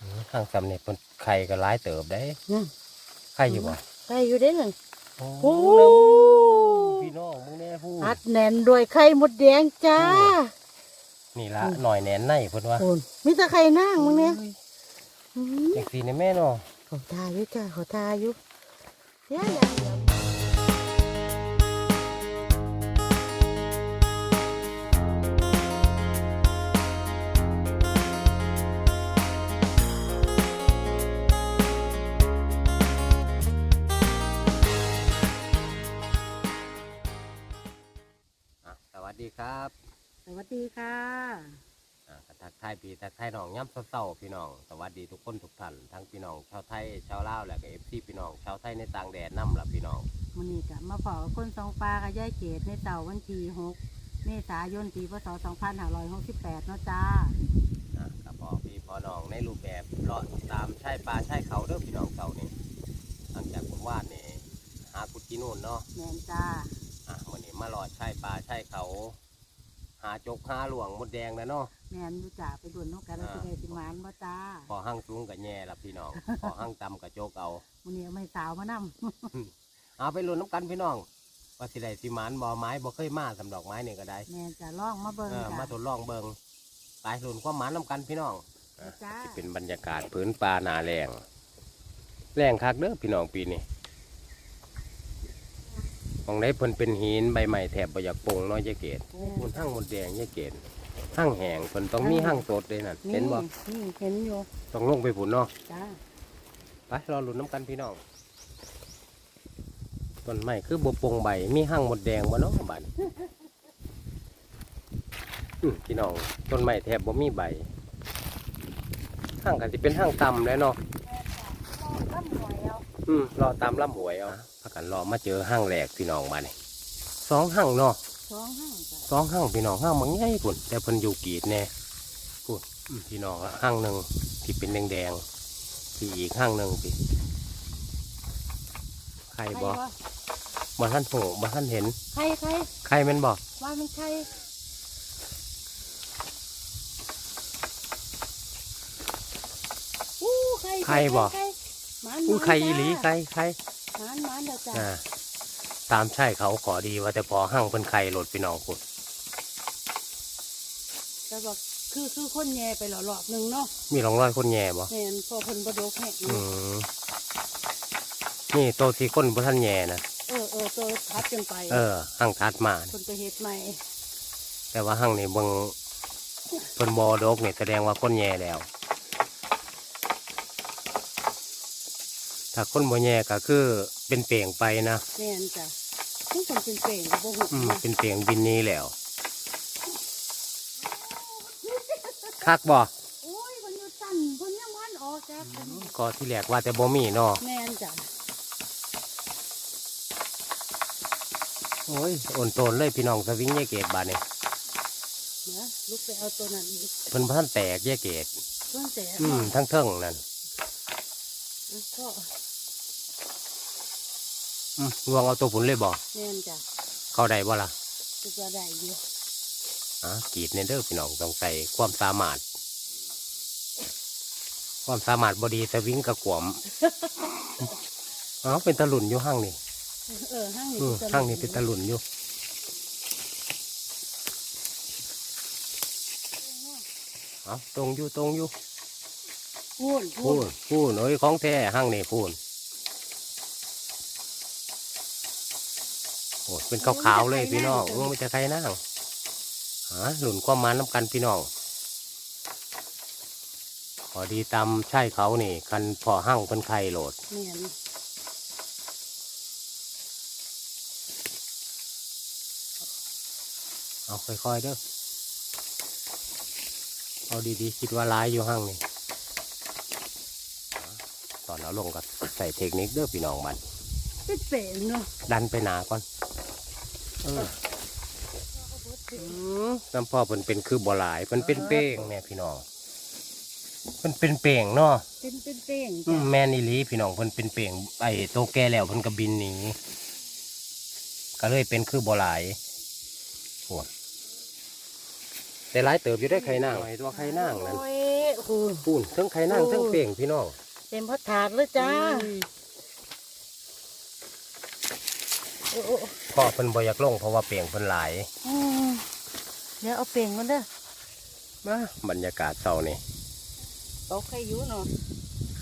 อืมข้างซ้ำนี่เพิ่นไข่ก็หลายเติบได้อืมไข่อยู่บ่ไข่อยู่ได้หนึ่งโอ้โอ้พี่น้องมึงแน่ผู้อัดแน่นด้วยไข่มดแดงจ้า นี่ละหน่อยแหนนในเพิ่นว่าโอนมีแต่ไข่นางมึงเนี่ยอืมจังซี่นี่แม่เนาะเขาทาอยู่จ้าเขาทาอยู่เดี๋ยวเดี๋ยวเดี๋ยวอะ วัสดีค่ะอะก็ทักทายพี่ทักทายน้องย้ำเศร้าๆพี่น้องสวัสดีทุกคนทุกท่านทั้งพี่น้องชาวไทยชาวลาวและก็ FC พี่น้องชาวไทยในต่างแดนนํล่ะพี่น้องมันนี่กะมาฝากคนสองปลากับยายเกดในเสาร์วันที่หกเมษายนปีพศสองพันห้าร้อยหกสิบแปดเนาะจ้าอะก็พอพี่พอน้องในรูปแบบเลาะตามชายป่าชายเขาเด้อพี่น้องเก่านี่หลังจากผมวาดนี่หากุดกินนู่นเนาะแมนจ้าอะวันนี้มาหลอดชายป่าชายเขา หาจกหาหลวงมดแดงนะเนาะแมนอยู่จ้าไปด่วนนกกันแล้วอ่าสิได้สิมานบ่จ้าพอหั่งสูงกับแย่ละพี่น้อง พอหั่งต่ำกับโจกเอามันนี่เอาไม่สาวมานำเอาไปลุ้นน้ำกันพี่น้องว่าสิได้สิหมานบ่อไม้บ่เคยมาสำดอกไม้นี่ก็ได้แมนจะล่องมาเบิ่งเออจ้ามาทดลองเบิงไปลุ้นความหมานน้ำกันพี่น้อง จ้า ที่เป็นบรรยากาศพื้นป่าหนาแรงแรงคักเด้อพี่น้องปีนี้ มองได้เพิ่นเป็นหินใบใหม่แถบบ่อยากโป่งเน้อยยายเกดโอ้คุณหั่งมดแดงยายเกดหั่งแหงเพิ่นต้องมีหั่งสดเลยนั่นเห็นบ่นี่เห็นอยู่ต้องลงไปผุนเนาะจ้าไปรอลุ้นน้ำกันพี่น้องต้นไม้คือบบปงใบมีหั่งหมดแดงบ่เนาะบัดนี้อื้อพี่น้องต้นไม้แทบบ่มีใบหั่งกันสิเป็นหั่งต่ำแล้วเนาะ ตั้มหน่อยเอาอืม รอตามลำหวยเอาพักกันรอมาเจอหั่งแหลกพี่น้องบัดนี้สองหั่งเนาะสองห้างจ้าสองหั่งพี่น้องหั่งมันใหญ่พุ่นแต่เพิ่นอยู่กรีดแน่พุ่นอื้อพี่น้องละหั่งหนึ่งที่เป็นแดงๆที่อีกหั่งหนึ่งพี่ใครบ่วะบ่ท่านโหบ่ท่านเห็นใครใครใครแม่นบ่ว่ามันใครอู้ใครใครบ่ใครหมาน อู้หมานใครอีหลีใครใครหมานหมานเด้อจ้าอ่าตามใช่เขาขอดีว่าแต่พอหั่งเพิ่นไข่หลดพี่น้องพุ่นแต่ว่าคือคือคนแย่ไปหล่อรอบหนึ่งเนาะมีร่องรอยคนแย่บ่แม่นพอเพิ่นบ่ดกแห้งอืมนี่โตที่คนบ่ท่านแย่นะเออเออตัวทัดกันไป เออหั่งทัดมานี่คนไปเฮ็ดใหม่แต่ว่าหั่งนี่เบิ่งเพิ่นบ่ดกนี่แสดงว่าคนแย่แล้ว ถ้าคนบ่แย่ก็คือเป็นเปลี่ยงไปนะแม่นจ้ะทุกคนเป็นเปล่งก็บ่ฮู้อืมเนาะเป็นเปลี่ยงบินนี้แล้วคักบ่โอ้ยเพิ่นอยู่สั่นเพิ่นยังบ่ทันออกจ้ะก็ที่แรกว่าแต่บ่มีเนาะแม่นจ้ะโอ้ยโอนโตนเลยพี่น้องสวิงแยกเกตบาดนี่นะลุกไปเอาตัวนั้นอีกเพิ่นพันแตกแยกเกตเพิ่นแต่อืมทั้งเทิงนั่น ก็อืมลวงเอาตัวผุนเลยบ่แม่นจ้ะเข้าได้บ่ล่ะคือว่าได้อยู่อะกรีดในเด้อพี่น้องต้องใส่ความสามารถ ความสามารถบดีสวิงกระขวมอ๋อเป็นตะหลุนอยู่ห้างนี่เออห้างนี้อืมเป็ห้างนี่เป็นตะหลุนอยู่เอาตรงอยู่ตรงอยู่ พูนพูพูนนพูนเอ้ยของแท้ห้างนี่พูนโอ้ยเป็นขาวๆเลยพี่น้องเออไม่จะใครนั่งหาหลุนความมันน้ำกันพี่น้องพอดีตำใช่เขานี่ คันพอห้างเป็นไข่โหลดแม่นเอาค่อยๆเด้อเอาดีๆ คิดว่าร้ายอยู่ห้างนี่ ตอนเอาลงก็ใส่เทคนิคเด้อพี่น้องมันเป็นเป่งเนาะดันไปหนาก่อนเอออืมน้ำพ่อเพิ่นเป็นคือบ่หลายเพิ่นเป็นเป้งเนี่ยพี่น้องเพิ่นเป็นเป้งเนาะเป็นเป็นเป่งอืจ้ะมแม่นอีหลีพี่น้องเพิ่นเป็นเป้งไอ้โตแก่แล้วเพิ่นก็บินหนีก็เลยเป็นคือบ่หลายโอ้แต่หลายเติบอยู่ได้ไข่นางไอ้ตัวไข่นางนั่นโอ้ยโอ้โหปูนเทั้งไข่นางเทั้งเป่งพี่น้องเต็มพัดถาดเลยจ้าโอ้โอ้พ่อเพิ่นบ่อยากลงเพราะว่าเป่งเพิ่นหลายอืมเดี๋ยวเอาเป่งมันเด้อมาบรรยากาศเช้านี่โต๊ะใครอยู่เนาะ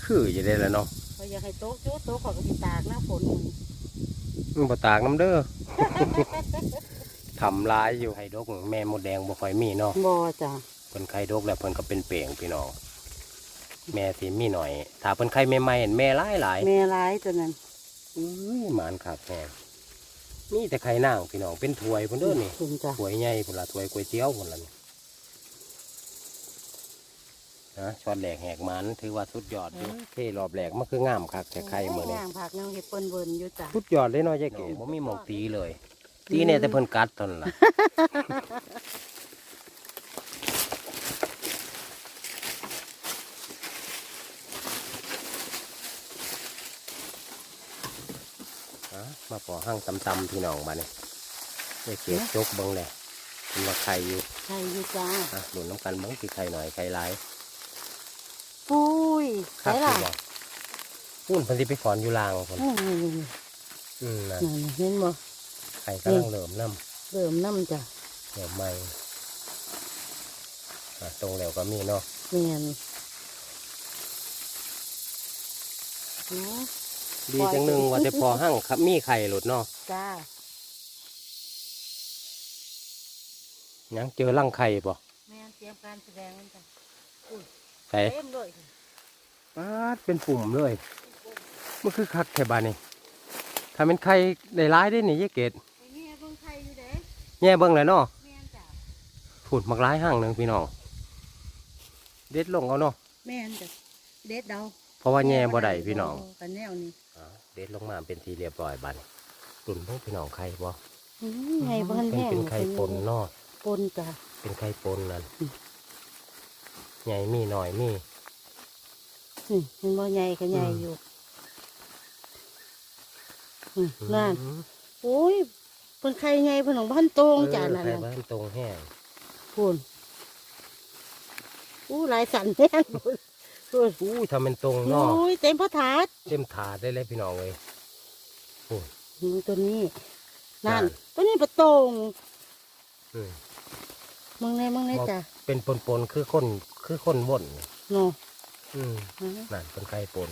คืออยู่ได้แล้วเนาะเขาอยากให้โต๊ะจุ๊โต๊ะเขอกระติตากหน้าฝนนี่มึงบ่ตากน้ำเด้อทำร้ายอยู่ไข่ดกแม่มดแดงบ่ค่อยมีเนาะบ่จ้ะเพิ่นไข่ดกแล้วเพิ่นก็เป็นเป่งพี่น้อง แม่สิมีหน่อย ถ้าเพิ่นไข่ใหม่ๆเห็นแม่หลายหลายแม่ร้ายตัวนั้นๆอุ้ยหมานคักแม่มีแต่ไข่นางพี่น้องเป็นถ้วยพุ่นเด้อนี่คุณจ้ะถ้วยใหญ่พุ่นละถ้วยก๋วยเตี๋ยวพุ่นละนี่นะช็อตแหลกแหกมันถือว่าสุดยอดอยู่เท่รอบแหลกมันคืองามคักแต่ไข่มื้อนี้ ย่างผักยังเห็ดเปิ้นเวินอยู่จ้ะ สุดยอดเลยเนาะยายเก๋บ่มีหมองตีเลย ตีเนี่ยแต่เพิ่นกัดเท่านั้นล่ะ มาปอห้างตำๆพี่น้องมาเนี่ยยายเก๋จกเบิ่งเลยเป็นว่าไข่อยู่ใช่อยู่จ้าอะหนุนน้ำกันเบิ่งสิไข่หน่อยไข่หลายปุ้ยคัใช่กล่ะอยู่บ่ปุ้นเพิ่นสิไปขอนอยู่ลางพุ่นนี่นี่นี่อืมนั่นนี่เห็นบ่ไข่กำลังเริ่มน้ำเริ่มน้ำจ้ะเริ่มใหม่อะตรงแล้วก็มีเนาะแม่นเนาะ ดีจังหนึ่งว่าจะพอหั่งครับมีไข่หลุดเนาะจ้ายังเจอรังไข่บ่แม่นเตรียมการแสดงมันจ้ะไข่เต็มเลยปาดเป็นปุ่มเลยมันคือคักแค่บานนี่ถ้าเป็นไข่ได้ร้ายได้นี่ยายเกดไอ้นี่เบิ่งไข่อยู่เด้แง่เบิ่งเลยเนาะแม่นจ้ะพูดมักร้ายห่างหนึ่งพี่น้องเด็ดลงเอาเนาะแม่นจ้ะเด็ดเดาเพราะว่าแง่บ่ได้พี่น้องกันแนวนี้อ่า เด็ดลงมาเป็นทีเรียบร้อยบานนี่ตุ่นพวกพี่น้องไข่บ่อืมไงบ้านเป็นแห้งเป็นไข่ปนเนาะปนจ้ะเป็นไข่ปนนั่นอืมใหญ่มีหน่อยมีนี่มันบ่ใหญ่ก็ใหญ่อืมอยู่อืมนั่นโอ้ยเป็นไข่ใหญ่เพิ่นของบ้านโตงจ้ะนั่นไข่น่ะบ้านตรงแห้งพูนอู้หลายสันแน่น พูนพูนอู้ทำเป็นตรงโอเนาะ้ยเต็มพระถาดเต็มถาดได้เลยพี่น้องเลยอืมตัวนี้นั่นนั่น ตัวนี้ประตงอืมมึงไงมึงไงจ้ะเป็นปนปนๆคือคนคือคนว่นเนาะอืมนั่นนั่นเป็นไข่ปน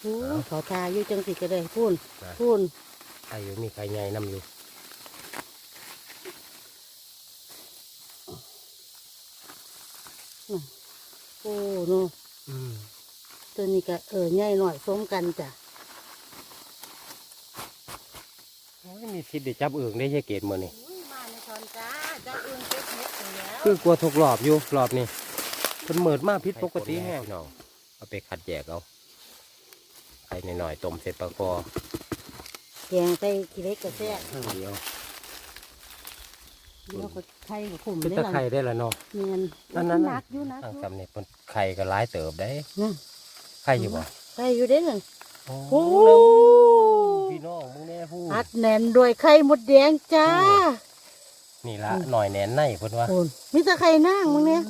โอ้ยเอา เขาทาอยู่จังสิก็ได้พูนนะพูนไข่อยู่มีไข่ใหญ่น้ำอยู่ โอ้เนาะอืมตัวนี้ก็เออใหญ่หน่อยสมกันจ้ะโอ้ยมีสิทธิ์ได้จับเอืองได้ยายเกดมือนี่อุ้ยมาในตอนจ้าจ้าอื่นเก็บเห็ดอยู่แล้วคือกลัวถูกรอบอยู่รอบนี้มันเหมิดมากพิษปกติแห้งน้องเอาไปขัดแยกเอาไข่หน่อยๆต้มเสร็จประกอแกงใส่กี่เล็กก็แซ่บข้างเดียว เดี๋ยวก็ไข่กับขุ่มเป็นได้ตะละไข่ได้แล้วเนาะเนียนนั่นนั่นนักอยู่นักทางอยู่ จำเนี่ยเป็นไข่ก็ร้ายเติบได้นั่น ไข่อยู่บ่ไข่อยู่เด้นั่นโอ้โอ้แล้วพี่น้องมึงแน่พูดอัดแน่นด้วยไข่มดแดงจ้านี่ละหน่อยแหนนในเพิ่นว่าโอนมีแต่ไข่นางมึงเนี่ย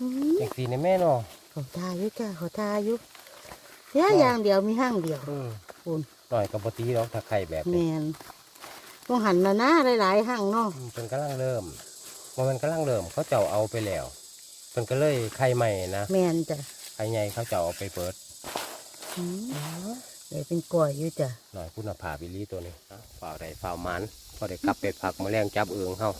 อืมจังสีในแม่เนาะเขาทาอยู่จ้าเขาทาอยู่เสียอย่างเดียวมีห้างเดียว อืมโอน หน่อยกับปตีหรอกถ้าไข่แบบแมนี้น ต้องหันมาหน้าหลายๆห้างเนาะอืมเพิ่นกำลังเริ่มว่ามันกำลังเริ่มเขาเจ้าเอาไปแล้วเพิ่นก็เลยไข่ใหม่นะแมนจ้ะไข่ใหญ่เขาเจ้าเอาไปเปิดอืมเดี๋ยวเป็นกล้วยอยู่จ้ะหน่อยคุณภาพอีหลีตัวนี้อะฝ่าวใดฝ่าวมันพอได้กลับไปพักมาแรงจับเอืองเฮา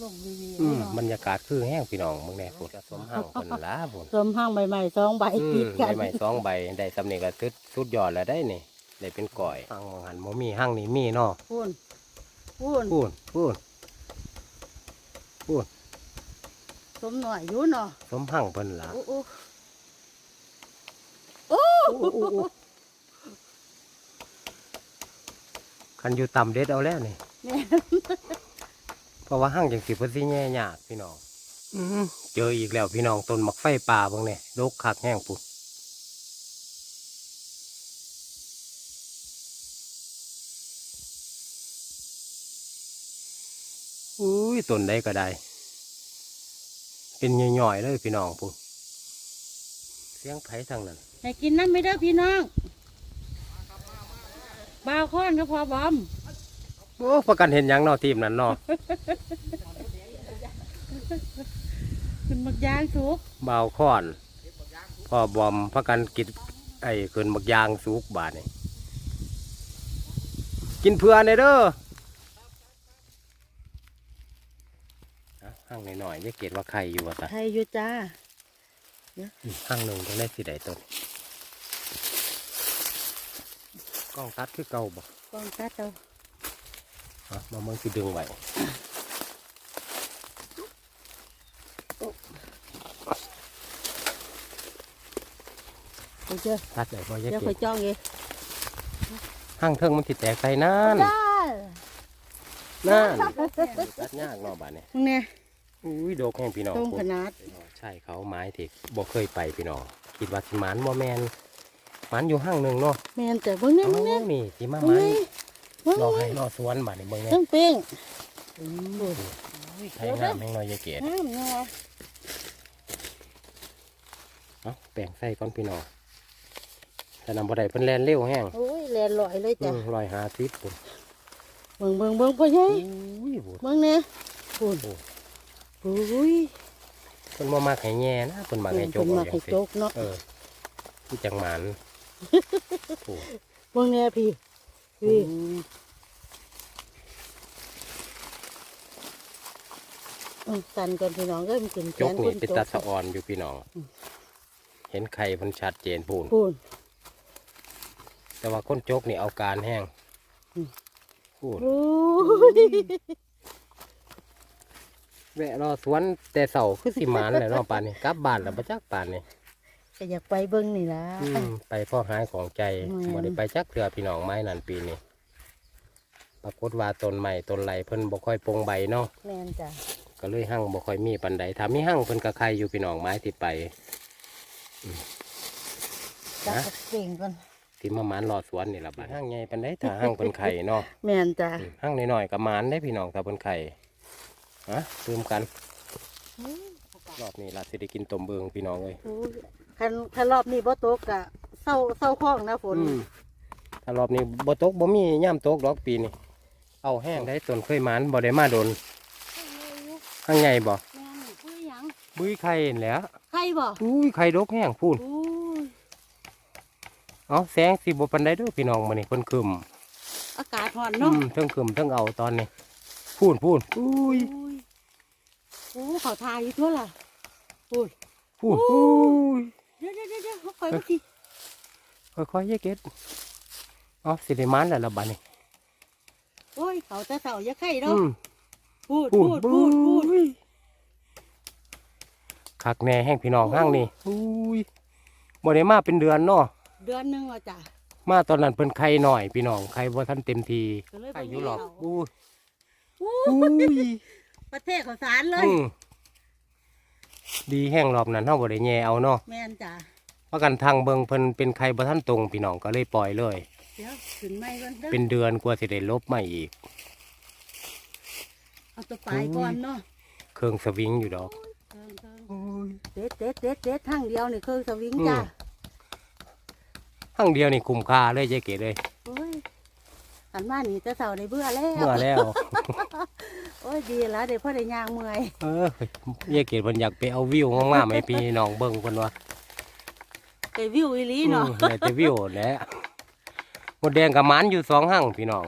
ลงวีวีอืมบรรยากาศคือแห้งพี่น้องมึงแน่พุ่นสมห้างเพิ่นล่ะพุ่นรวมห้างใบใหม่สองใบอืติมดกัได้นใหม่สองใบได้สำเนีก็สุดสุดยอดแล้วได้นี่ ได้เป็นก่อยห้างบางหันบ่มีห้างนี่มีเนาะพูนพูนพูนพูนพูนสมหน่อยอยู่เนาะสมห้างเพิ่นล่ะโอ้โอ้คันอยู่ต่ำเด็ดเอาแล้วนี่แม่นเพราะว่าห้างจังสิเพิ่นสิแย่ยากพี่น้องอื้อหือเจออีกแล้วพี่น้องต้นมักไฟป่าเบิ่งนี่โรคคักแห้งปุ่นอุ้ ยยต้นใดก็ได้ เป็นย่อยๆเลยพี่น้องพูนเสียงไผทางนั้นให้กินน้ำไม่ได้อพี่น้องบาวค้อนก็พอบอมโอ้ประกันเห็นหยังเนอทีมนั้นเนอ ขึ้นบักยางสุกบาวค้อนพอบอมประกันกินไอ้ขึ้นบักยางสุกบาดนี่กินเพื่อนเด้อ อะห้างหน่อยๆจะเกตว่าใครอยู่วะตาไทยอยู่จ้าห้างหนึ่งตรงได้สิใดต้นกล้องตัดคือเก่าบ่กองตัดเอาอะมาเมืองสิดึงไว้เดี๋ยวเจอตัดไหนบ่จะเดี๋ยวเกคอยตจ้องเองห้างเทิงมันติแตกใส่นั่นจ้านั่นตัดยากเนาะบาดนี่มึงเนี่ย อุ้ยโดกแห้งพี่น้องตรงพูขดนาดใช่เขาไม้ที่บ่เคยไปพี่น้องคิดว่าสิหมันบ่แมนหมันอยู่ห้างหนึ่งเนาะแม่นแต่เบิ่งเนี่ยเอ้ามึงเนี่ยนี่สิมาหมึมังนเนี่ยเบิ่งรอให้เนี่ยรอสวนบาดนี่เบิ่งแน่เครื่องเป้งไทยงามแห่งน้อยยายเกดน้ำเนาะเอ้าแป้งใส่ก่อนพี่น้องแต่นำบ่ได้เพิ่นแล่นเร็วแห้งโอ้ยแลนลอยเลยจ้ะร้อยห้าสิบปุ่นเบิ่งเบิ่งเบิ่งพ่อใหญ่อุ้ยบุญเบิ่งเนี่ยปุ่นโอ้โอ้ยเพิ่นบ่มักให้แย่นะเพิ่นมักให้โจกเพิ่นเอามาอย่าให้งสิโจกเนาะเออที่จังหมันโอ้เบิ่งเนี่ยพี่พี่อืมกันก่อนพี่น้องก็มันเป็นแขจกนนี่คนเป็นโจตากสะออนอยู่พี่น้อง เห็นไข่มันชัดเจนพูนพูนแต่ว่าคนจกนี่เอาการแห้งอืมพูนโอ้ย แวะรอสวนแต่เสาคือสิหมันแหละเนาะป่านนี้กลับบ้านแล้วบ่จักป่านนี้ก็อยากไปเบิ่งนี่ล่ะ อืมไปพ่อหายของใจอืม บ่ได้ไปจักเถื่อพี่น้องไม้นั่นปีนี้ปรากฏว่าต้นใหม่ต้นไหลเพิ่นบ่ค่อยโปร่งใบเนาะแม่นจ้ะก็เลยหั่งบ่ค่อยมีปานใดถ้ามีหั่งเพิ่นก็ใครอยู่พี่น้องไม้ที่ไป จักฮะเก่งก่อนที่มาหมานรอสวนนี่ล่ะบัดหั่งใหญ่ปานใดถ้าหั่งเพิ่นไข่เนาะแม่นจ้ะ อืมหั่งน้อยๆก็หมานได้พี่น้องถ้าเพิ่นไข่ ฮะลืมกันรอบนี้ล่ะสิได้กินต้มเบิงพี่น้องเอ้ยโอ้ยคันคันรอบนี้บ่ตกกะเศร้าเศร้าคล้องนะฝนอืมถ้ารอบนี้บ่ตกบ่มีย่ำตกดอกปีนี้เอาแห้งได้ต้นเคยหมานบ่ได้มาโดนหั่งใหญ่บ่แม่นปุ้ยหยังบุ้ยไข่เห็นแหล้วใครบ่อุ้ยไข่ดกแห้งพูนโอ้ยเอาแสงสิบ่ปานใดเด้อพี่น้องมื้อนี้เพิ่นคึมอากาศร้อนอืเนาะมเทั้งคึมเทั้งเอาตอนนี้พูนพูนอุ้ย โอ้ยโอ้เขาทายอยู่ทั่วล่ะโอ้ยพูนอุ้ยเดี๋ยวเดี๋ยวเดี๋ยวเดี๋ยวเขาคอยมาทีค่อยๆเยเก็ดเอาสิได้หมานแล้วล่ะบัดนี้โอ้ยเขาจะเสาอย่าไข่อืเนาะมพูดพูพูนดพูดพูดอุ้ยคักแน่แห้งพี่น้องห้างนี่อุ้ยบ่ได้มาเป็นเดือนเนาะ เดือนหนึงว่าจ้ะมาตอนนั้นเพิ่นไข่หน่อยพี่น้องไข่บ่ทันเต็มทีก็เลยไข่บ่อยู่หรอกเอาอุ้ยโอ้อุ้ยย ประเทศเขาสารเลย อืมดีแห้งรอบนั้นเฮาบ่ได้แย่เอาเนาะแม่นจ้ะว่ากันทางเบิงเพิ่นเป็นไข่บ่ทันตรงพี่น้องก็เลยปล่อยเลย เดี๋ยวขึ้นไม้ก่อนเด้อเป็นเดือนกว่าสิได้ลบมาอีก เอาตัวปลายก่อนเนาะเครื่องสวิงอยู่ดอกเทิงเทิงเด็ดเด็ดเด็ดเด็ดทั้งเดียวนี่คือสวิงอืมจ้ะทั้งเดียวนี่คุ้มค่าเลยเจ๊เก๋เลยโอ้ยอันมานี่จะเสาได้เบื่อแล้ว เมื่อแล้ว โอ้ยดีแล้วเดี๋ยวพ่อได้ย่างเมื่อยเออเจ๊เก๋เพิ่นอยากไปเอาวิวงามๆให้พี่น้องเบิ่งเพิ่นว่าไปวิวอีหลีเนาะอืมได้แต่วิวแหละหมดแดงกับหมันอยู่สองหั่งพี่น้อง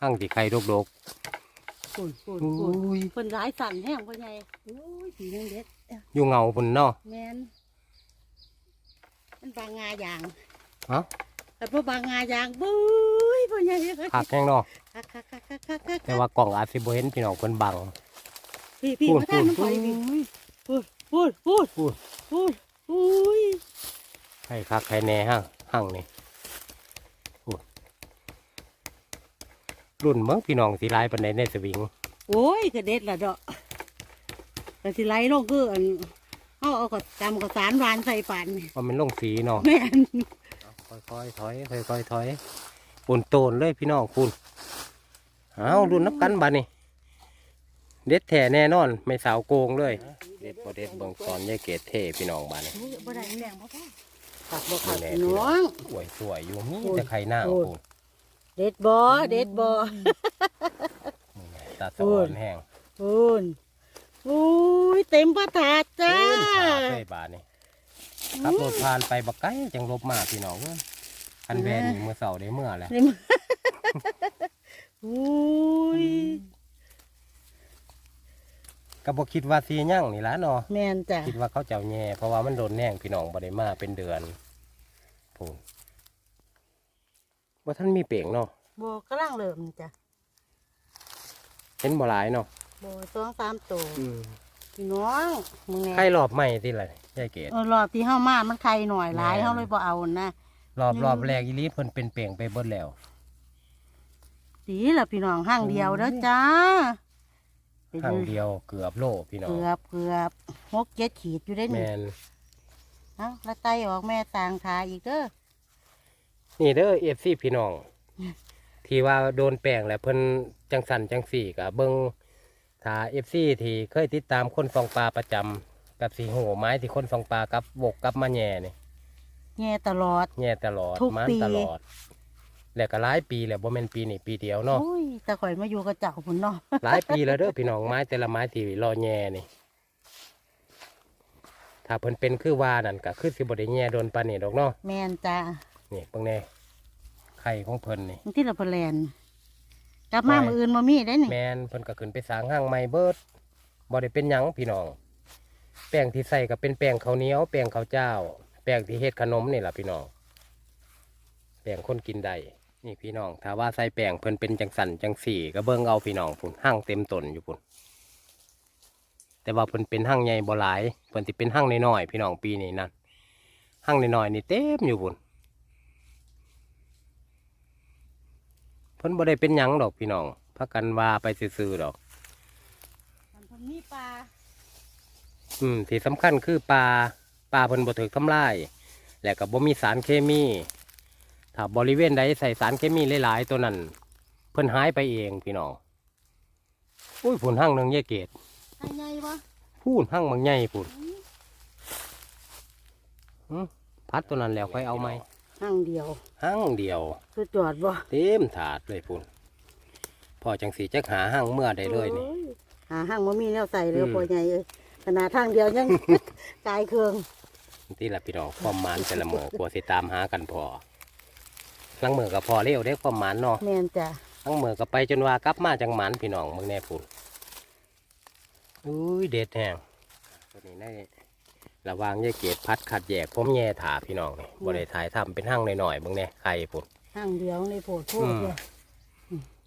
หั่งที่ไข่ดกปุ่นปุ่นๆปุ่นอุ้ยเพิ่นหลายสั่นแห้งพ่อใหญ่โอ้ยสีนึงเด็ดอยู่เงาเพิ่นเนาะแมนมันบางงาอย่างเอ้า แต่พอบางงาอย่างบุ้ยพ่อใหญ่เอ้ยคักแห้งเนาะคักคักคักคักคักคักแต่ว่ากล่องอาจสิบ่เห็นพี่น้องเพิ่นบังพี่พี่พูดมาท่านน้ำพูข่ดอยพี่พูดพูดพูดพูดพูดอุ้ยให้คักให้แน่หั่งหั่งนี่พูดรุ่นเบิ่งพี่น้องสิหลายปานใดในสวิงโอ้ยกระเด็ดละเดอกแต่สิไหลลงคืออันเอาเอากระจำกระสานวานใส่ปานนี่ว่ามันลงสีเนาะแม่น ค่อยๆถอยค่อยๆถอยปุ่นโตนเลยพี่น้องคุณเอารุ่นนับกันบัดนี่เด็ดแท้แน่นอน ไม่สาวโกงเลย เด็ดบ่เด็ดเบิ่งตอนยายเกดเท่พี่น้องบ้านนี่อุ้ยบ่ได้แรงบ่พ่อขับบ่ขับแน่พี่น้องสวยสวยอยู่มีแต่ไข่หน้าโอ้ปูยเด็ดบ่เด็ดบ่ตาสะอ่อนแห้งพูนอุ้ยเต็มประถาดจ้าเดินขาเคยบาดนี่ขับรถผ่านไปบักไก่จังลบมาพี่น้องเอ้ย คันแบนนี่เมื่อเสาร์ได้เมื่อแหละเต็มอุ้ยก็บ่คิดว่าสิยั่งนี่ล่ะเนาะแม่นจ้ะคิดว่าเขาเจ้าแย่เพราะว่ามันโดนแน่งพี่น้องบ่ได้มาเป็นเดือนพูนว่าท่านมีเป่งเนาะบ่กำลังเริ่มจ้ะเห็นบ่หลายเนาะบ่สองสามตัวพี่น้องมึงแน่ไข่รอบใหม่ที่ไรยายเกดเออรอบที่เฮามามันไข่หน่อยหลายแม่นเฮาเลยบ่เอานะ รอบอืมรอบแรกอีหลีเพิ่นเป็นเป่งไปเบิดแล้วสีละพี่น้องห้างเดียวเด้อจ้าครั้งเดียวเกือบโลพี่น้องเกือบเกือบหกเจ็ดขีดอยู่ได้แมนี่นเอ้าแล้วไตออกแม่สางทาอีกเด้อนี่เด้อเอฟซีพี่น้อง ที่ว่าโดนแป้งแล้วเพิ่นจังสันจังสี่กับเบิงถ้าเอฟซีที่เคยติดตามคนฟองปลาประจำกับสีหูไม้ที่คนฟองปลากับบกกับมาแย่นี่ แง่ตลอดแย่ตลอดทุกมันปี ตลอด แล้วก็หลายปีแล้วบ่แม่นปีนี่ปีเดียวเนาะโอ้ยแต่ข่อยมาอยู่กับเจ้าพุ่นเนาะหลายปีแล้วเด้อพี่น้องไม้แต่ละไม้ที่รอแย่นี่ ถ้าเพิ่นเป็นคือว่านั่นก็คือสิบ่ได้แย่โดนปานนี่ดอกเนาะ แมนจ้านี่เบิ่งแน่ไข่ของเพิ่นนี่มันที่ละเพนแลนกลับมาไว้มืออื่นมามีได้นี่แมนเพิ่นก็ขึ้นไปสร้างห้างใหม่เบิดบ่ได้เป็นหยังพี่น้อง แป้งที่ใส่ก็เป็นแป้งข้าวเหนียวแป้งข้าวเจ้า แป้งที่เฮ็ดขนมนี่ล่ะพี่น้องแป้งคนกินได้นี่พี่น้องถ้าว่าใส่แป้งเพิ่นเป็นจังสันจังสี่ก็เบิ่งเอาพี่น้องพุ่นห้างเต็มต้นอยู่พุ่นแต่ว่าเพิ่นเป็นห้างใหญ่บ่หลายเพิ่นสิเป็นห้างน้อยๆพี่น้องปีนี้นั่นห้างน้อยๆนี่เต็มอยู่พุ่นเพิ่นบ่ได้เป็นหยังดอกพี่น้องพักกันว่าไปซื่อๆดอกมันเพิ่นมีปลาอืมที่สำคัญคือปลา ปลาเพิ่นบ่ถูกทำลาย และก็บ่มีสารเคมี ถ้าบริเวณใดใส่สารเคมีหลายๆตัวนั้น เพิ่นหายไปเองพี่น้องอุ้ยผุนหั่งหนึงแยกเกตให้ใหญ่ปะพูนหั่งบางใหญ่พุ่นหึพัดตัวนั้นแล้วค่อยเอาไหมห้างเดียวหั่งเดียวสุดยอดบ่เต็มถาดเลยพุ่นพอจังสีจักหาหั่งเมื่อได้เลยนี่โอ้หาห้างมามีแนวใส่เลยอืมพ่อใหญ่เอ้ยขนาดทางเดียวยังกายเครื่อง ที่ละพี่น้องความหมานแต่ละเมือกลัวสิตามหากันพอลังเมือกับพอเร็วได้ความหมานเนาะแมนจ้ะลังเมือกับไปจนว่ากลับมาจังหมานพี่น้องเมืองแน่พุ่นอุ้ยเด็ดแห้งตัวนี้ได้ระวางแยกเกตพัดขัดแยกผมแย่ถาพี่น้องนี่บ่ได้ถ่ายทำเป็นห้างหน่อยๆเมืองแน่ไข่พุ่นห้างเดียวในโพดโพอืดมเลย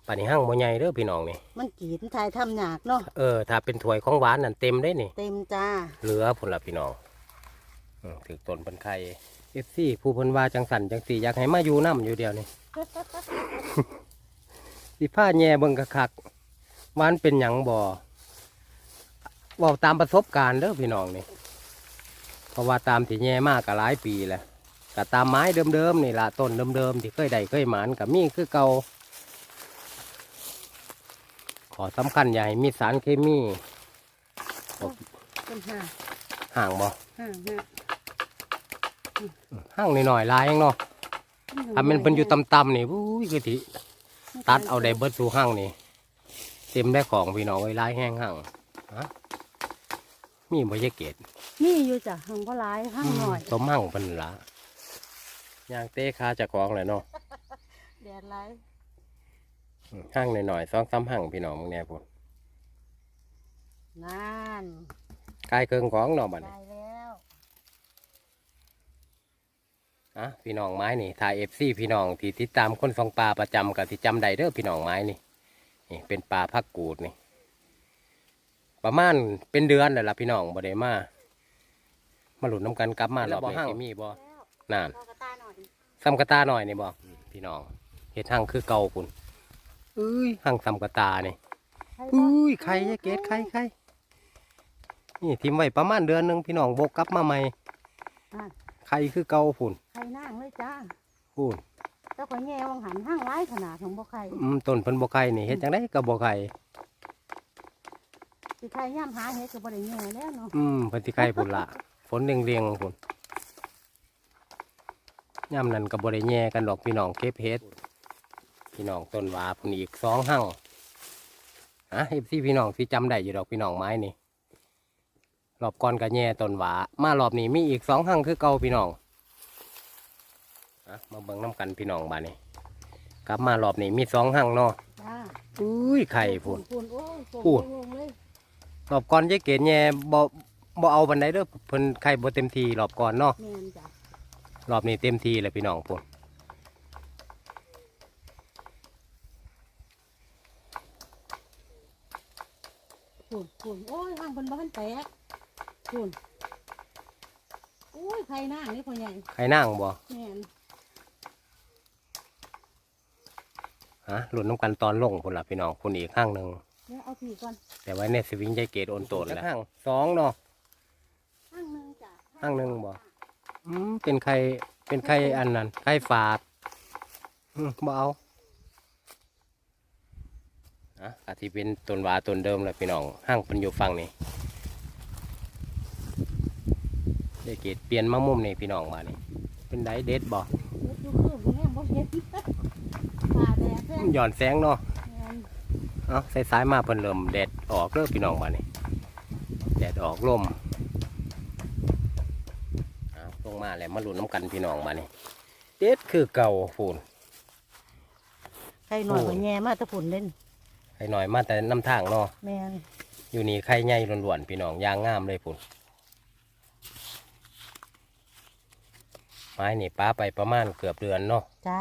ป่านนี้ห้างบ่ใหญ่เด้อพี่น้องนี่ มันกีดทายทำยากเนาะ เออ ถ้าเป็นถ้วยของหวานนั่นเต็มได้นี่ เต็มจ้า เหลือพุ่นละพี่น้องอืม ถือต้นเป็นไข่เอฟซีผู้เพิ่นว่าจังสันจังสีอยากให้มาอยู่น้ำอยู่เดียวนี่สิผ้าแย่เบิ่งกะคักวามันเป็นหยังบ่เว่าตามประสบการณ์เด้อพี่น้องนี่เพราะว่าตามที่แย่มากก็หลายปีแล้วก็ตามไม้เดิมๆนี่ละต้นเดิมๆที่เคยได้เคยหมานกับมีคือเก่าขอสำคัญอย่าให้มีสารเคมีเป็นห้างห่างบ่ห้างห้าง ห่างหน่อยๆหลายยังเนาะถ้ามันเป็นอยู่ต่ำๆนี่อุ้ยคือที่ตัดเอาได้เบิดสู่ห่างนี่เต็มได้ของพี่น้องไว้หลายแห้งห่างฮะมีบ่ยะเกตนี่อยู่จ้ะห้างพ่อร้ายห้างหน่อยสมห่างเพิ่นละย่างเต้คาจากของเลยเนาะแดดร้ายอืมห่างหน่อยๆสองสามห่างพี่น้องมึงแน่พุ่นนั่นกายเกิงของเนาะบัดนี้ ได้แล้ว อะพี่น้องไม้นี่ถ่ายเอฟซีพี่น้องที่ติดตามคนฟองปลาประจำกับที่จำได้เด้อพี่น้องไม้นี่นี่ เป็นปลาพักกูดนี่ ประมาณเป็นเดือนแล้วล่ะพี่น้องบ่ได้มามาหลุดน้ำกันกลับมาแล้วบ่ห่างมีบ่แล้วนั่นพอกระตาหน่อยซ้ำกระตาหน่อยนี่บ่พี่น้องเฮ็ดหั่งคือเก่าคุณเอ้ยหั่งซ้ำกระตานี่ให้บ่อุ้ยไข่ยะเกตไข่ไข่นี่ทิมไว้ประมาณเดือนหนึงพี่น้องโบกกลับมาใหม่อะ ไข่คือเก่าพุ่นไข่นางเลยจ้าพุ่นเจ้าข่อยแง่วังหันห้างร้ายขนาดของบ่ไข่อืมต้นเพิ่นบ่ไข่นี่เฮ็ดจังได๋ก็บ่ไข่สิใครย่ำหาเฮ็ดก็บ่ได้แย่แล้วเนาะอืมเพิ่นสิไข่พุ่นละฝนเรียงๆพุ่นย่ำนั้นก็บ่ได้แย่กันดอกพี่น้องเก็บเฮ็ดพี่น้องต้นหวาพุ่นอีกสองหั่งอะเอฟซีพี่น้องสิจำได้อยู่ดอกพี่น้องไม้นี่ รอบก่อนก็แย่ต้นหวามารอบนี้มีอีกสองหั่งคือเก่าพี่น้องอะมาเบิ่งน้ำกันพี่น้องบ้านนี้กลับมารอบนี้มีสองหั่งเนาะจ้าอุ้ยไข่พุ่นพูนโอ้ยพูนโงเลยรอบก่อนยายเกดแย่บ่บ่เอาบันไดเด้อเพิ่นไข่บ่เต็มทีรอบก่อนเนาะแม่นจ้ะรอบนี้เต็มทีเลยพี่น้องพุ่นพูนพูนโอ้ยห้างเพิ่นบ่ทันแตก พูนโอ้ยใครหน้านี่พ่อใหญ่ไข่นางบ่แม่นฮะหลุดน้ำกันตอนลงพุ่นล่ะพี่น้องพุ่นอีกข้างหนึ่งเดี๋ยวเอาผีก่อนแต่ไว้ในสวิงยายเกดโอนโตนแล้วข้างสองเนาะห้างหนึงจ้ะห้างหนึ่งบ่อืมเป็นไข่เป็นไข่อันนั้นไข่ฝาดอืมบ่เอาอะอาจสิเป็นต้นหวาต้นเดิมแหละพี่น้องห้างเพิ่นอยู่ฝั่งนี้ ยายเกดเปลี่ยนมามุมนี่พี่น้องมานี่เป็นไดเด็ดบ่เฮ็ดอยู่คือบ่แม่นบ่เฮ็ดตาแดดแท้หย่อนแสงเนาะแม่นเอาสายๆมาเพิ่นเริ่มแดดออกเริ่มพี่น้องมานี่แดดออกลมเอาลงมาแล้วมาลุ้นน้ำกันพี่น้องมานี่เด็ดคือเก่าฟูนใครหน่อยก็แย่มาแตะพุ่นเล่นไข่หน่อยมาแต่น้ำทางเนาะแม่นอยู่นี่ไข่ใหญ่ล้วนๆพี่น้องยางงามเลยฟูน ไม้นี่ป้าไปประมาณเกือบเดือนเนาะจ้า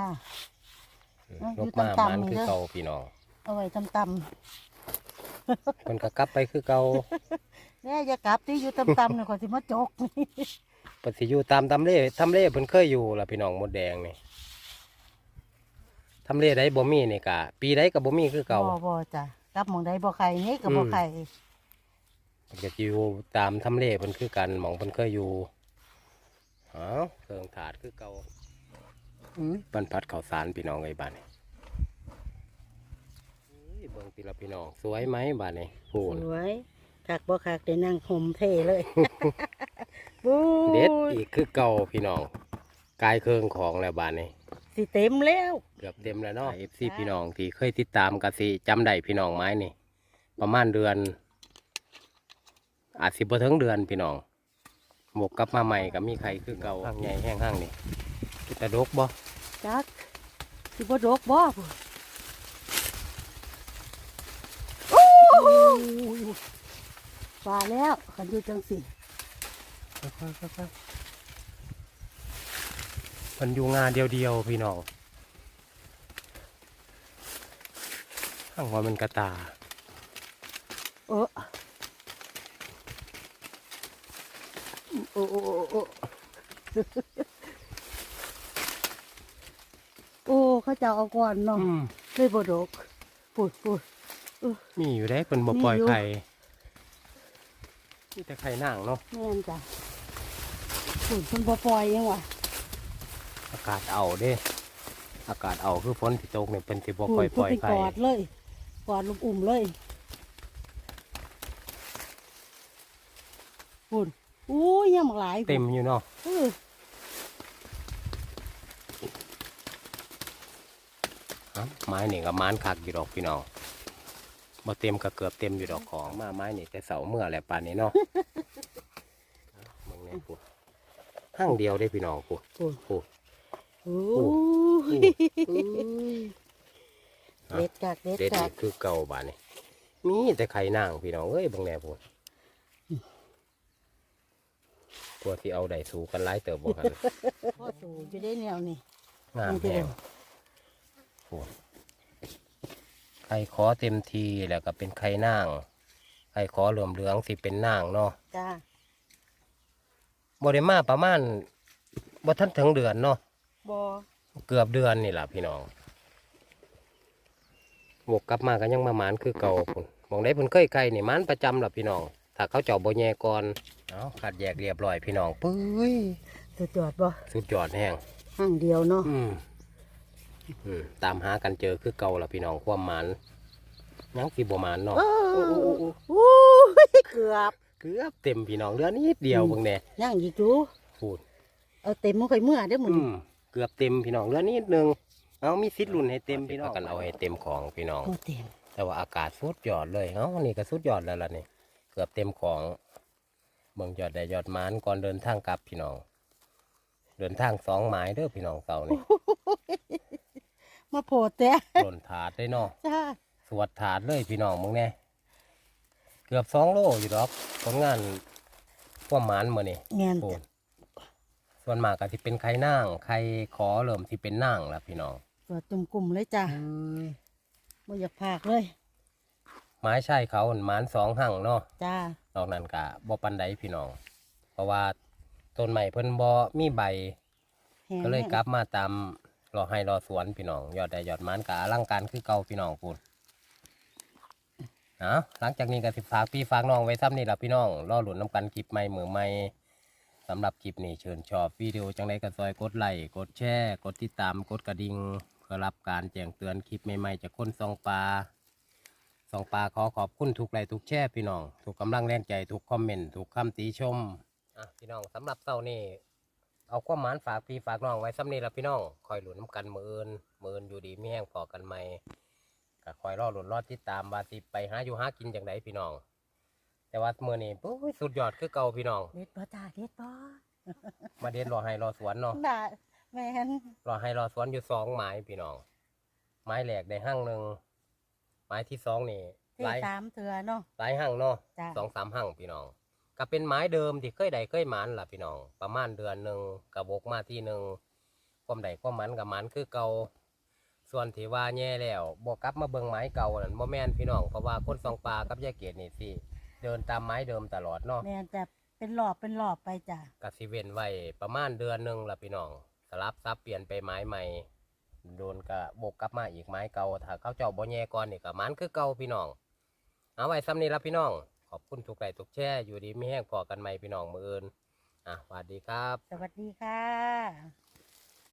อืมเอาลอยู่บมาต่ำๆมันนี่คือเด้อ เก่าพี่น้องเอาไว้ตำเพิ่นก็กลับไปคือเก่าๆแม่อย่ากลับที่อยู่ตำๆนี่ขอยสิมาจกนี่เพิ่นสิอยู่ตามทำเลทำเลเพิ่นเคยอยู่ล่ะพี่น้องมดแดงนี่ทำเลใดบ่มีนี่กะปีใดก็บ่มีคือเก่า บ่บ่จ้ะกลับหมองใดบ่ไข่นี่ก็บ่อืม ไข่เพิ่นก็สิอยู่ตามทำเลเพิ่นคือกันหมองเพิ่นเคยอยู่ เอ้าเครื่องถาดคือเก่าอื้อบันพัดข้าวสารพี่น้องไอ้บ้านนี่เอ้ยเบิ่งติละพี่น้องสวยไหมบ้านนี่พูนสวยคักบ่คักได้นั่งห่มเท่เลยบู๊เด็ดอีกคือเก่าพี่น้องกายเครื่องของแล้วบ้านนี่สิเต็มแล้วเกือบเต็มแล้วเนาะ FC พี่น้องที่เคยติดตามกันสิจำได้พี่น้องไม้นี่ ประมาณเดือน อาจสิบ่ถึงเดือนพี่น้อง บวกกลับมาใหม่ก็มีใครคือเก่าห้างใหญ่แห้งห้างนี่ตะดกบ่จักสิบ่ดกบ่พุ่นโอ้ยว่าแล้วคันอยู่จังสิมันอยู่งานเดียวๆพี่น้องห้างว่ามันกระตา เออ โอ้โอ้โอ้โอ้โอ้เขาจะเอาก่อนเนาะอืมเลยบดกปูดปูดมีอยู่ได้เพิ่นบ่ปล่อยไข่มีแต่ไข่นางเนาะแม่นจ้ะปูดเพิ่นบ่ปล่อยยังวะ อากาศเอาเด้ อากาศเอาคือฝนที่ตกเนี่ยเพิ่นสิบ่ปูค่อยดปล่อยเพิ่นไข่กอดเลยกอดลูกอุ่มเลยปูด อู้ยยังหลายเต็มอยู่เนาะเออเอ้าไม้นี่ก็มานคักอยู่ดอกพี่น้องบ่เต็มก็เกือบเต็มอยู่ดอกของมาไม้นี่แต่เสาเมื่อแหละปานนี้เนาะเอ้ามึงแน่ปุ๊ห้างเดียวได้พี่น้องปุ๊ปูดปุ๊โอ้อู้ยอะเด็ดกักเด็ดเด็ดกันี่กคือเก่าบานนี่มีแต่ไข่นางพี่น้องเอ้ยบางแน่ปุ๊ กลัวที่เอาได้สู้กันหลายเติบบ่กันพ่อสูอยู่ได้แนวนี่งามแพงโอ้ไข่ขอเต็มทีแล้วก็เป็นไข่นางไข่ขอเหลือมเหลืองสิเป็นนางเนาะจ้าบริมาประมาณบ่ทันถึงเดือนเนาะบอเกือบเดือนนี่แหละพี่น้องบวกกลับมาก็ยังมาหมานคือเก่าพุ่นมองได้เพิ่นเคยไก่นี่หมานประจำล่ะพี่น้อง ถ้าเขาเจาะบ่แย่ก่อนเอาขัดแยกเรียบร้อยพี่น้องปุ้ยสุดยอดบ่สุดยอดแห้งห้างเดียวเนาะอืมอืมตามหากันเจอคือเก่าล่ะพี่น้องความหมานยังสิบ่หมานเนาะโอ้โอ้โอ้โอ้โอ้เกือบเกือบเต็มพี่น้องเหลือนิดเดียวอืมเบิ่งแน่ย่างอีกจูพูดเอาเต็มมันค่อยเมื่อเด้อมึอืงมเกือบเต็มพี่น้องเหลือนิดนึงเอามีสิทธิ์ลุ้นให้เต็มพี่น้องกันเอาให้เต็มของพี่น้องโอ้เต็มแต่ว่าอากาศสุดยอดเลยเอ้านี่ก็สุดยอดแล้วล่ะนี่ เกือบเต็มของเบิ่งยอดได้ยอดหมานก่อนเดินทางกลับพี่น้อง เดินทางสองหมายเด้อพี่น้องเต่านี่มาโผล่แต่หล่นถาดได้เนาะจ้าสวดถาดเลยพี่น้องมึงแน่เกือบสองโลอยู่ดอกผลงานพวกหมานมือนี่แงนโอ้ส่วนมากก็ที่เป็นไข่นางไข่ขอเริ่มที่เป็นนางแล้วพี่น้องตัวจุ่มกลุ่มเลยจ้าไม่อยากพากเลย ไม้ใช่เขาหมานสองหั่งเนาะจ้านอกนั้นก็บ่ปันใดพี่น้อง เพราะว่าต้นใหม่เพิ่นบ่มีใบ แห้งก็เลยกลับมาตามรอให้รอสวนพี่น้อง ยอดได้ยอดหมันกะอลังการคือเก่าพี่น้องพูนนะหลังจากนี้ก็สิฝากพี่ฝากน้องไว้ซ้ำนี่ล่ะพี่น้องรอหลุนน้ำกันคลิปใหม่มือใหม่สำหรับคลิปนี้เชิญชอบวิดีโอจังไดก็ซอยกดไลค์กดแชร์ กดติดตามกดกระดิ่งเพื่อรับการแจ้งเตือนคลิปใหม่ๆจากคนซองปลา ซองปลาขอขอบคุณทุกไลค์ทุกแชร์พี่น้อง ทุกกำลังแรงใจทุกคอมเมนต์ทุกคำติชมอะพี่น้องสำหรับเช้านี้เอาความหมานฝากพี่ฝากน้องไว้ซ้ำนี่ละพี่น้องคอยหลุนน้ำกันมืออื่นมืออื่นอยู่ดีไม่แห้งพอกันไหมก็คอยรอหลุนรอดติดตามว่าสิไปหาอยู่หากินอย่างไรพี่น้อง แต่ว่ามือนี้ปุ้ยสุดยอดคือเก่าพี่น้องเด็ดบ่จ้าเด็ดบ่มาเด็ดรอให้รอสวนเนาะด่าแม่นรอให้รอสวนอยู่สองไม้พี่น้อง ไม้แหลกได้ห้างหนึ่ง ไม้ที่สองนี่ที่หลายสามเถื่อเนาะ หลายห้างเนาะจ้าสองสามห้างพี่น้อง ก็เป็นไม้เดิมที่เคยได้เคยหมันล่ะพี่น้อง ประมาณเดือนหนึ่งกระบกมาที่หนึ่งความใดความหมันกับมันคือเก่าส่วนที่ว่าแย่แล้วบวกกลับมาเบิ่งไม้เก่านั่นบ่แม่นพี่น้องเพราะว่าคนสองปลากับยายเกดนี่สิเดินตามไม้เดิมตลอดเนาะ แม่นแต่เป็นหลอบเป็นหลอบไปจ้ะ กสิเว้นไว้ประมาณเดือนหนึ่งล่ะพี่น้อง สลับซับเปลี่ยนไปไม้ใหม่ โดนกะบกกลับมาอีกไม้เก่าถ้าเขาเจ้าบ่แย่ก่อนนี่ก็มันคือเก่าพี่น้อง เอาไว้ซ้ำนี้ละพี่น้อง ขอบคุณทุกไลค์ทุกแช่อยู่ดีไม่แห้งพอกันใหม่พี่น้องมืออื่นอะสวัสดีครับ สวัสดีค่ะ